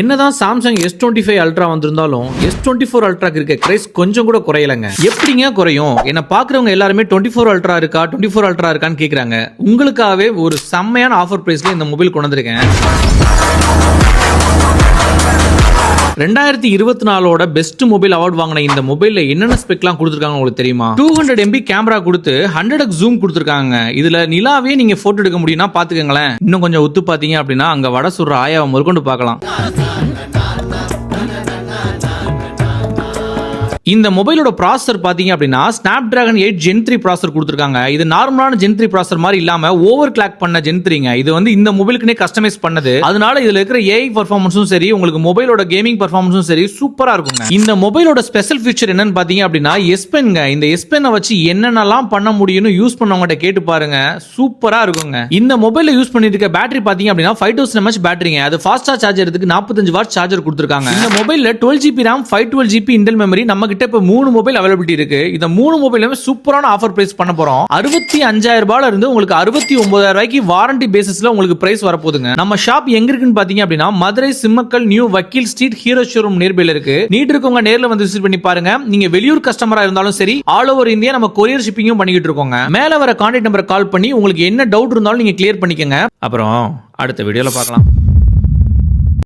என்னதான் Samsung S twenty five ultra வந்திருந்தாலும் S twenty four அல்ட்ராக்கு இருக்க கிரைஸ் கொஞ்சம் கூட குறையலங்க. எப்படிங்க குறையும்? என்ன பாக்குறவங்க எல்லாருமே டுவெண்ட்டி ஃபோர் அல்ட்ரா இருக்கா டுவெண்ட்டி ஃபோர் அல்ட்ரா இருக்கான்னு கேட்குறாங்க உங்களுக்காகவே ஒரு செம்மையான ஆஃபர் ப்ரைஸில் இந்த மொபைல் கொண்டு வந்திருக்கேன். ரெண்டாயிரத்தி இருபத்தி நாலோட பெஸ்ட் மொபைல் அவார்டு வாங்கின இந்த மொபைல்ல என்னென்ன ஸ்பெக்லாம் கொடுத்துருக்காங்க உங்களுக்கு தெரியுமா? டூ ஹண்ட்ரட் எம்பி கேமரா கொடுத்து ஹண்ட்ரட் ஜூம் கொடுத்துருக்காங்க. இதுல நிலாவே நீங்க போட்டோ எடுக்க முடியும்னா பாத்துக்கோங்களேன். இன்னும் கொஞ்சம் ஒத்து பாத்தீங்க அப்படின்னா அங்க வட சுடுற ஆயாவை முதற்கொண்டு பார்க்கலாம். இந்த மொபைலோட ப்ராசர் பார்த்தீங்க அப்படின்னா Snapdragon eight gen three processor கொடுத்துருக்காங்க. இது நார்மலான ஜென் த்ரீ ப்ராசர் மாதிரி இல்லாமல் ஓவர் கிளாக் பண்ண ஜென் த்ரீங்க இது வந்து இந்த மொபைலுக்குனே கஸ்டமைஸ் பண்ணது. அதனால இதில் இருக்கிற ஏஐ பர்ஃபார்மன்ஸும் சரி உங்களுக்கு மொபைலோட கேமிங் பர்ஃபார்மன்ஸும் சரி சூப்பராக இருக்குங்க. இந்த மொபைலோட ஸ்பெஷல் ஃபீச்சர் என்னன்னு பார்த்தீங்க அப்படின்னா எஸ்பென்ங்க இந்த எஸ்பெனை வச்சு என்னென்னலாம் பண்ண முடியும்னு யூஸ் பண்ணவங்ககிட்ட கேட்டு பாருங்க. சூப்பராக இருக்குங்க. இந்த மொபைல யூஸ் பண்ணிட்டு இருக்க பேட்டரி பார்த்தீங்க அப்படின்னா ஃபைவ் தௌசண்ட் எம்எச் பேட்டரிங்க அது ஃபாஸ்டாக சார்ஜ் எடுத்துக்கு நாற்பத்தஞ்சு வாட் சார்ஜர் கொடுத்துருக்காங்க. இந்த மொபைலில் twelve GB RAM five twelve GB internal memory நமக்கு கிட்ட இப்ப மூணு மொபைல் அவைலபிலிட்டி இருக்கு. இந்த மூணு மொபைலுமே சூப்பரான ஆஃபர் பிரைஸ் பண்ண போறோம். அறுபத்தி அஞ்சாயிரம் ரூபாயில இருந்து உங்களுக்கு அறுபத்தி ஒன்பதாயிரம் ரூபாய்க்கு வாரண்டி பேசிஸ்ல உங்களுக்கு பிரைஸ் வரப்போகுதுங்க. நம்ம ஷாப் எங்க இருக்குன்னு பாத்தீங்க அப்படின்னா Madurai Simmakkal new Vakil street Hero showroom நேர்பில் இருக்கு. நீட் இருக்கவங்க நேர்ல வந்து விசிட் பண்ணி பாருங்க. நீங்க வெளியூர் கஸ்டமரா இருந்தாலும் சரி ஆல் ஓவர் இந்தியா நம்ம கொரியர் ஷிப்பிங்கும் பண்ணிக்கிட்டு இருக்கோங்க. மேல வர கான்டாக்ட் நம்பரை கால் பண்ணி உங்களுக்கு என்ன டவுட் இருந்தாலும் நீங்க கிளியர் பண்ணிக்கங்க. அப்புறம் அடுத்த வீடியோல பார்க்கலாம்.